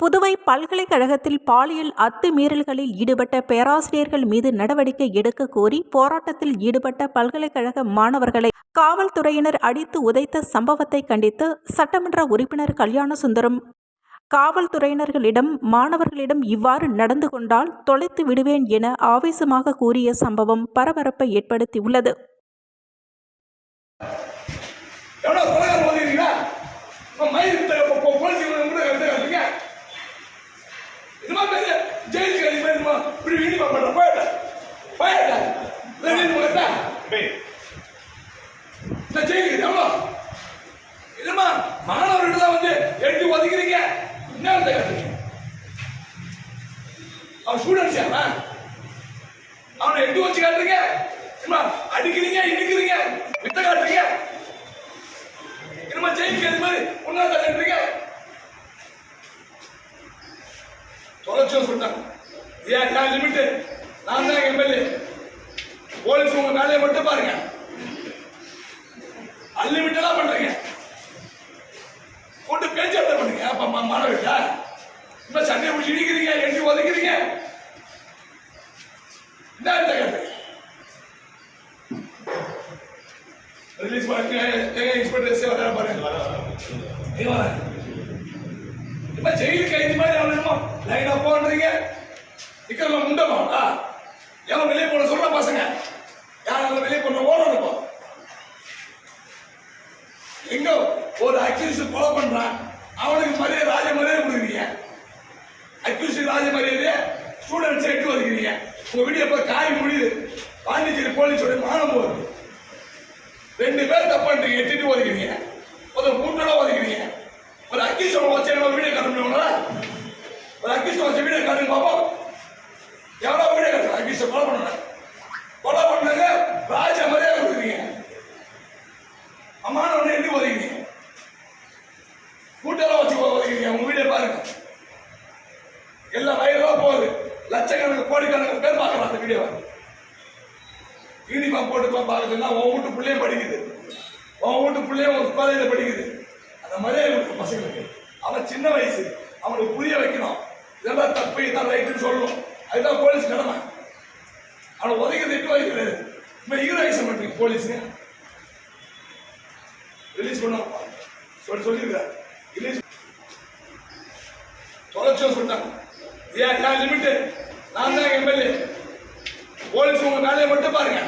புதுவை பல்கலைக்கழகத்தில் பாலியல் அத்துமீறல்களில் ஈடுபட்ட பேராசிரியர்கள் மீது நடவடிக்கை எடுக்க கோரி போராட்டத்தில் ஈடுபட்ட பல்கலைக்கழக மாணவர்களை காவல்துறையினர் அடித்து உதைத்த சம்பவத்தை கண்டித்து சட்டமன்ற உறுப்பினர் கல்யாணசுந்தரம். காவல்துறையினர்களிடம் மாணவர்களிடம் இவ்வாறு நடந்து கொண்டால் தொலைத்து விடுவேன் என ஆவேசமாக கூறிய சம்பவம் பரபரப்பை ஏற்படுத்தியுள்ளது எவ்வளோ கொலகாரம் வந்துக்கிறீங்களா இப்போ மயில் போலீஸ் கூட எடுத்து காட்டுறீங்க இதுமா பெரிய இதுமா இப்படி வீடியோ இந்த ஜெயிலுக்கு எவ்வளோ? இதுமா மாணவர்கள் தான் வந்து எட்டி ஒதுக்கிறீங்க என்ன எடுத்து அவன் ஸ்டூடெண்ட்ஸ் அவன் அவனை எட்டி வச்சு காட்டுறீங்க? அடிக்கிறீங்க இடிக்கிறீங்க வித்த காட்டுறீங்க? என்னமா ஜெயிலுக்கு அது மாதிரி ஒன்னா தள்ளுறீங்க தொலைச்சோம் சொல்லிட்டாங்க. ஏன் லிமிட்டு நான் தான் எம்எல்ஏ. போலீஸ் உங்க வேலையை மட்டும் பாருங்க. அன்லிமிட்டடா பண்றீங்க. போட்டு பேச்சுவார்த்தை பண்ணுங்க. அப்ப மா- மாணவர்களா இப்ப சண்டையை பிடிச்சி இடிக்கிறீங்க? எட்டி உதைக்கிறீங்க? என்ன கேட்டு ரிலீஸ் பண்ணுங்க எங்க இன்ஸ்பெக்டர் வர பாருங்க. இப்ப ஜெயிலுக்கு கைதி மாதிரி அவனுமோ லைனா போன்றீங்க நிக்கிறவங்க முண்டமா எவன் வெளியே போன சொல்ற பசங்க. யாரும் வெளியே போன ஓட இருக்கும். எங்க ஒரு அக்யூஸ் கொலை பண்றான். அவனுக்கு மரியாதை ராஜ மரியாதை கொடுக்குறீங்க. அக்யூஸ் ராஜ மரியாதை ஸ்டூடெண்ட்ஸ் எட்டு வருகிறீங்க உங்க வீடியோ போய் காய் முடியுது. பாண்டிச்சேரி போலீஸோட மானம் போகுது. ரெண்டு பேர் தப்பான்றீங்க பண்றீங்க எட்டிட்டு ஒதுக்கிறீங்க. ஒரு மூட்டோட ஒதுக்கிறீங்க. ஒரு அக்கீஸ் வச்சு நம்ம வீடியோ காட்டணும்ல. ஒரு அக்கீஸ் வச்சு வீடியோ காட்டுங்க பார்ப்போம் எவ்வளோ வீடியோ காட்டுறோம் அக்கீஸ் கொலை பண்ணல. கொலை பண்ணாங்க ராஜ மரியாதை கொடுக்குறீங்க. அம்மான ஒன்று எட்டி ஒதுக்கிறீங்க கூட்டெல்லாம் வச்சு ஒதுக்கிறீங்க உங்க வீடே பாருங்க. எல்லாம் வயலாக போகுது. லட்சக்கணக்கு கோடிக்கணக்கு பேர் பார்க்கலாம் அந்த வீடியோவை. யூனிஃபார்ம் போட்டுப்பா போய் பார்க்குதுன்னா உன் வீட்டு பிள்ளையும் படிக்குது. உன் வீட்டு பிள்ளையும் ஒரு காலையில் படிக்குது. அந்த மரியாதை கொடுக்கும் பசங்களுக்கு. அவன் சின்ன வயசு. அவனுக்கு புரிய வைக்கணும். இதெல்லாம் தப்பு இதான் ரைட்டுன்னு சொல்லணும். அதுதான் போலீஸ் கடமை. அவனை ஒதுக்கி திட்டு வைக்கிறது இப்போ ஹீரோயிசம் பண்ணுறீங்க போலீஸு. ரிலீஸ் பண்ணுவோம் சொல்லி சொல்லியிருக்காரு. ரிலீஸ் தொலைச்சோ சொல்லிட்டாங்க ஏன் ஏன் லிமிட்டு நான் தான் எம்எல்ஏ. போலீஸ் உங்கள் வேலையை மட்டும் பாருங்க.